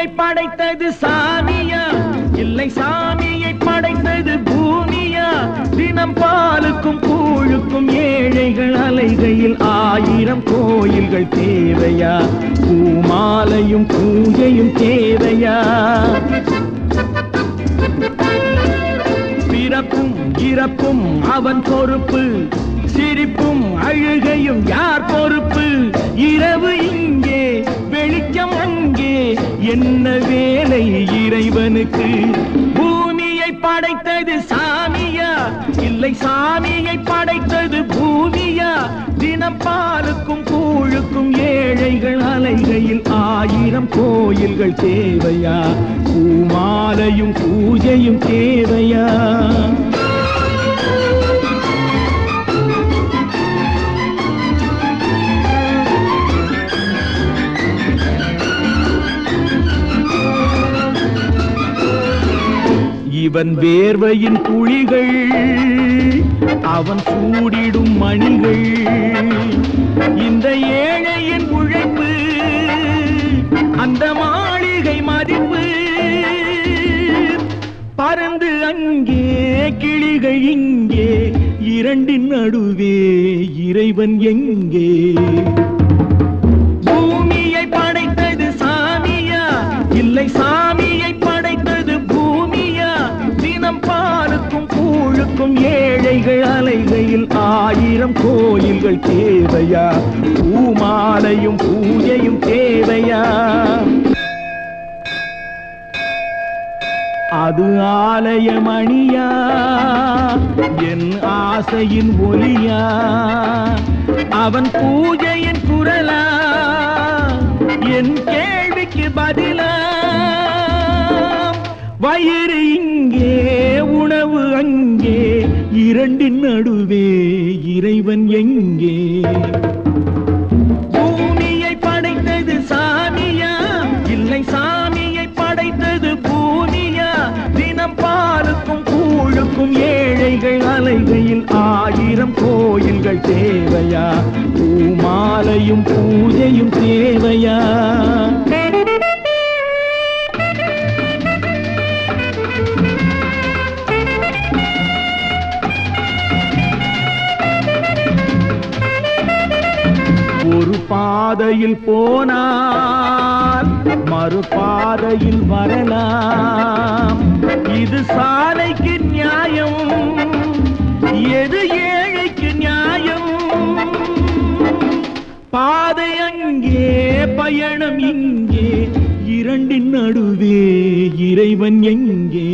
பூமியை படைத்தது சாமியா? இல்லை சாமியை படைத்தது பூமியா? தினம் பாலுக்கும் கூழுக்கும் ஏழைகள் அலைகையில் ஆயிரம் கோயில்கள் தேவையா? பூமாலையும் பூஜையும் தேவையா? பிறப்பும் இறப்பும் அவன் பொறுப்பு சிரிப்பும் அழுகையும் யார் பொறுப்பு? இரவு இங்கே என்ன வேலை இறைவனுக்கு? பூமியை படைத்தது சாமியா? இல்லை சாமியை படைத்தது பூமியா? தினம் பாலுக்கும் கூழுக்கும் ஏழைகள் அலைகையில் ஆயிரம் கோயில்கள் தேவையா? பூமாலையும் பூஜையும் தேவையா? இவன் வேர்வையின் துளிகள் அவன் சூடிடும் மணிகள். இந்த ஏழையின் உழைப்பு அந்த மாளிகை மதிப்பு. பறந்து அங்கே கிளிகள் இங்கே இரண்டின் நடுவே இறைவன் எங்கே? பூமியை படைத்தது சாமியா? இல்லை சாமி இருக்கும் ஏழைகள் அலைகையில் ஆயிரம் கோயில்கள் தேவையா? பூமாலையும் பூஜையும் தேவையா? அது ஆலயமணியா? என் ஆசையின் ஒலியா அவன் பூஜையின் குரலா? என் கேள்விக்கு பதிலா? வயிறு இங்கே இரண்டின் நடுவே இறைவன் எங்கே? பூமியை படைத்தது சாமியா? இல்லை சாமியை படைத்தது பூமியா? தினம் பாலுக்கும் கூழுக்கும் ஏழைகள் அலைகையில் ஆயிரம் கோயில்கள் தேவையா? பூமாலையும் பூஜையும் தேவையா? ஒரு பாதையில் போனால் மறுபாதையில் வரலாம். இது சாலைக்கு நியாயம் எது ஏழைக்கு நியாயம்? பாதை அங்கே பயணம் இங்கே இரண்டின் நடுவே இறைவன் எங்கே?